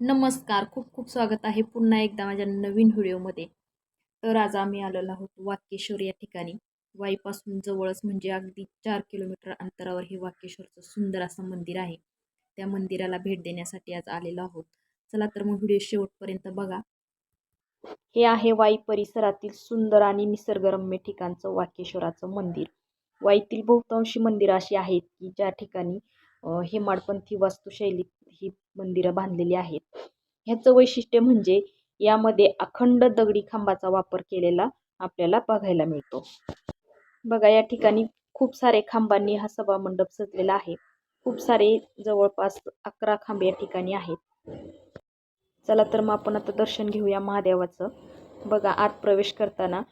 नमस्कार. खूप खूप स्वागत आहे पुन्हा एकदा माझ्या नवीन व्हिडिओमध्ये. तर आज आम्ही आलेलो आहोत वाकेश्वर या ठिकाणी. वाईपासून जवळच म्हणजे अगदी चार किलोमीटर अंतरावर हे वाकेश्वरचं सुंदर असं मंदिर आहे. त्या मंदिराला भेट देण्यासाठी आज आलेलो आहोत. चला तर मग व्हिडिओ शेवटपर्यंत बघा. हे आहे वाई परिसरातील सुंदर आणि निसर्गरम्य ठिकाणचं वाकेश्वराचं मंदिर. वाईतील बहुतांशी मंदिरं अशी आहेत की ज्या ठिकाणी हेमाडपंथी वास्तुशैलीत ही मंदिरं बांधलेली आहेत. ह्याचं वैशिष्ट्य म्हणजे यामध्ये अखंड दगडी खांबाचा वापर केलेला आपल्याला बघायला मिळतो. बघा या ठिकाणी खूप सारे खांबांनी हा सभा मंडप सजलेला आहे. खूप सारे जवळपास अकरा खांब या ठिकाणी आहेत. चला तर मग आपण आता दर्शन घेऊया महादेवाचं. बघा आत प्रवेश करताना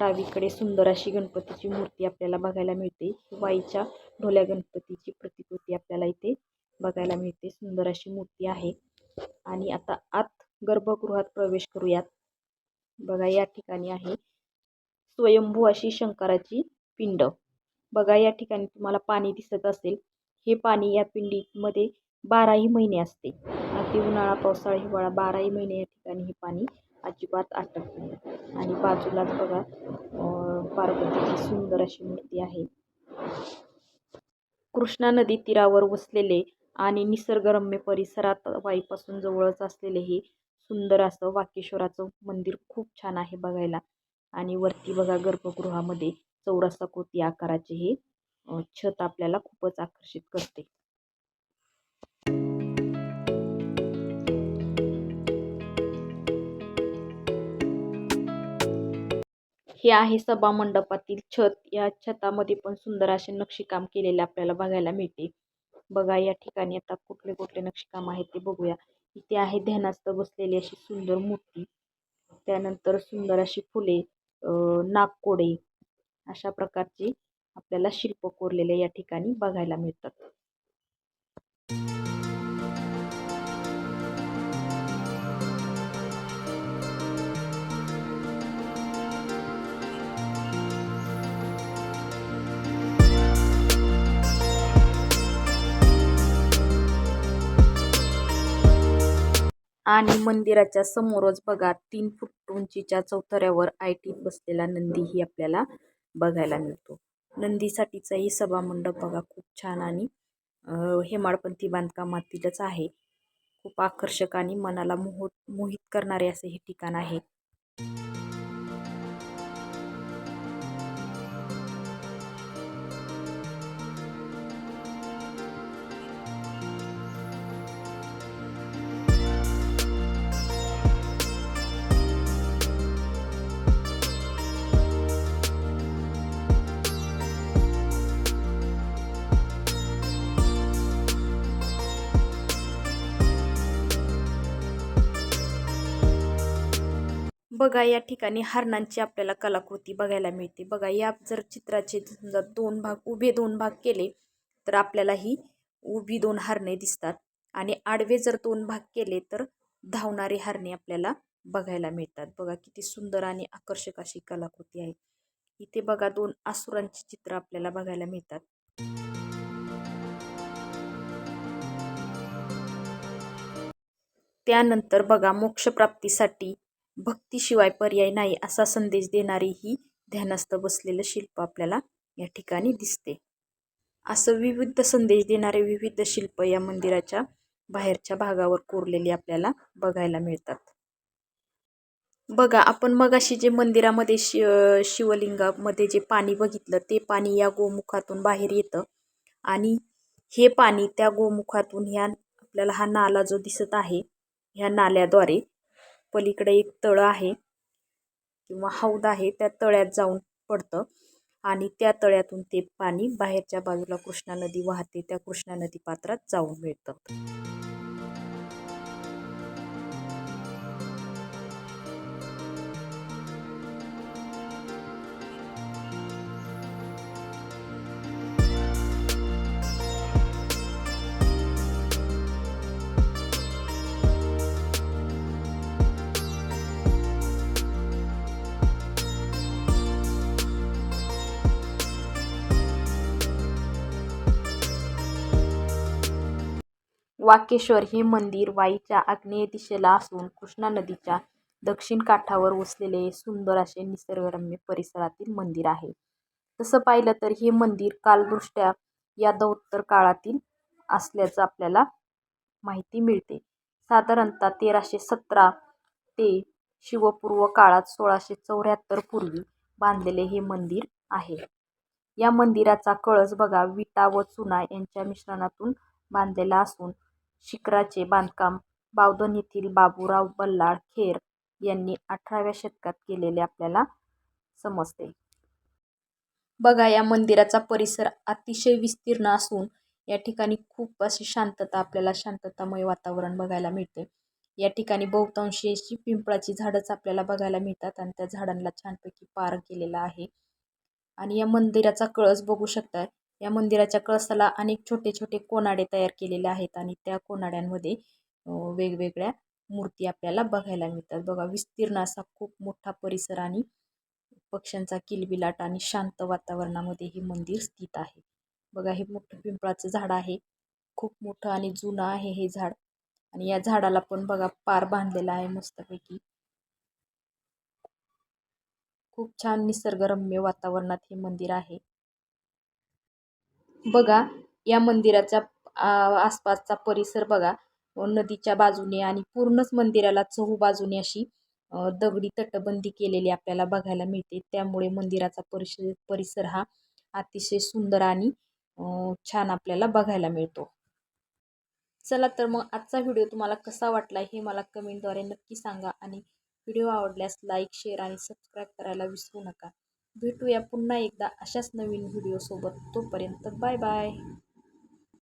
डावीकडे सुंदर अशी गणपतीची मूर्ती आपल्याला बघायला मिळते. वाईच्या ढोल्या गणपतीची प्रतिकृती आपल्याला इथे बघायला मिळते. सुंदर अशी मूर्ती आहे. आणि आता आत गर्भगृहात प्रवेश करूयात. बघा या ठिकाणी आहे. स्वयंभू अशी शंकराची पिंड. बघा या ठिकाणी तुम्हाला पाणी दिसत असेल. हे पाणी या पिंडीमध्ये बाराही महिने असते. अगदी उन्हाळा पावसाळा हिवाळा बाराही महिने या ठिकाणी हे पाणी अजिबात आटत नाही. आणि बाजूलाच बघा पार्वतीची सुंदर अशी मूर्ती आहे. कृष्णा नदी तीरावर वसलेले आणि निसर्गरम्य परिसरात वाईपासून जवळच असलेले हे सुंदर असं वाकेश्वराचं मंदिर खूप छान आहे बघायला. आणि वरती बघा गर्भगृहामध्ये चौरसा कोती आकाराचे हे छत आपल्याला खूपच आकर्षित करते. हे आहे सभा मंडपातील छत. या छतामध्ये पण सुंदर असे नक्षीकाम केलेले आपल्याला बघायला मिळते. बघा या ठिकाणी आता कुठले कुठले नक्षीकाम आहेत ते बघूया. इथे आहे ध्यानास्थ बसलेली अशी सुंदर मूर्ती. त्यानंतर सुंदर अशी फुले नागकोडे अशा प्रकारची आपल्याला शिल्प कोरलेले या ठिकाणी बघायला मिळतात. आणि मंदिराच्या समोरच बघा तीन फूट उंचीच्या चौथऱ्यावर आयटीत बसलेला नंदीही आपल्याला बघायला मिळतो. नंदीसाठीचाही सभामंडप बघा खूप छान आणि हेमाडपंथी बांधकामातीलच आहे. खूप आकर्षक आणि मनाला मोह मोहित करणारे असे हे ठिकाण आहे. बघा या ठिकाणी हरणांची आपल्याला कलाकृती बघायला मिळते. बघा या जर चित्राचे समजा दोन भाग उभे दोन भाग केले तर आपल्याला ही उभी दोन हरणे दिसतात. आणि आडवे जर दोन भाग केले तर धावणारी हरणे आपल्याला बघायला मिळतात. बघा किती सुंदर आणि आकर्षक अशी कलाकृती आहे. इथे बघा दोन आसुरांची चित्र आपल्याला बघायला मिळतात. त्यानंतर बघा मोक्षप्राप्तीसाठी भक्तीशिवाय पर्याय नाही असा संदेश देणारी ही ध्यानस्थ बसलेलं शिल्प आपल्याला या ठिकाणी दिसते. असं विविध संदेश देणारे विविध शिल्प या मंदिराच्या बाहेरच्या भागावर कोरलेली आपल्याला बघायला मिळतात. बघा आपण मगाशी जे मंदिरामध्ये शि शिवलिंगामध्ये जे पाणी बघितलं ते पाणी या गोमुखातून बाहेर येतं आणि हे पाणी त्या गोमुखातून ह्या आपल्याला हा नाला जो दिसत आहे ह्या नाल्याद्वारे पलीकडे एक तळं आहे किंवा हौद आहे त्या तळ्यात जाऊन पडतं आणि त्या तळ्यातून ते पाणी बाहेरच्या बाजूला कृष्णा नदी वाहते त्या कृष्णा नदी पात्रात जाऊन मिळतं. वाकेश्वर हे मंदिर वाईच्या आग्नेय दिशेला असून कृष्णा नदीच्या दक्षिण काठावर वसलेले सुंदर असे निसर्गरम्य परिसरातील मंदिर आहे. तसं पाहिलं तर हे मंदिर कालदृष्ट्या यादवोत्तर काळातील असल्याचं आपल्याला माहिती मिळते. साधारणतः तेराशे सतरा ते शिवपूर्व काळात सोळाशे चौऱ्याहत्तर पूर्वी बांधलेले हे मंदिर आहे. या मंदिराचा कळस बघा विटा व चुना यांच्या मिश्रणातून बांधलेला असून शिखराचे बांधकाम बावधन येथील बाबूराव बल्लाळ खेर यांनी अठराव्या शतकात केलेले आपल्याला समजते. बघा या मंदिराचा परिसर अतिशय विस्तीर्ण असून या ठिकाणी खूप अशी शांतता आपल्याला शांततामय वातावरण बघायला मिळते. या ठिकाणी बहुतांशी अशी पिंपळाची झाडंच आपल्याला बघायला मिळतात आणि त्या झाडांना छानपैकी पार केलेला आहे. आणि या मंदिराचा कळस बघू शकता या मंदिराच्या कळसाला अनेक छोटे छोटे कोनाडे तयार केलेले आहेत आणि त्या कोनाड्यांमध्ये वेगवेगळ्या मूर्ती आपल्याला बघायला मिळतात. बघा विस्तीर्ण असा खूप मोठा परिसर आणि पक्ष्यांचा किलबिलाट आणि शांत वातावरणामध्ये हे मंदिर स्थित आहे. बघा हे मोठं पिंपळाचं झाड आहे. खूप मोठं आणि जुनं आहे हे झाड. आणि या झाडाला पण बघा पार बांधलेला आहे मस्तपैकी. खूप छान निसर्गरम्य वातावरणात हे मंदिर आहे. बघा या मंदिराचा आसपासचा परिसर बघा. नदीच्या बाजूने आणि पूर्णच मंदिराला चहू बाजूने अशी दगडी तटबंदी केलेली आपल्याला बघायला मिळते. त्यामुळे मंदिराचा परिसर परिसर हा अतिशय सुंदर आणि छान आपल्याला बघायला मिळतो. चला तर मग आजचा व्हिडिओ तुम्हाला कसा वाटला हे मला कमेंटद्वारे नक्की सांगा आणि व्हिडिओ आवडल्यास लाईक शेअर आणि सबस्क्राईब करायला विसरू नका. भेटूया पुन्हा एकदा अशाच नवीन व्हिडिओसोबत तोपर्यंत बाय बाय.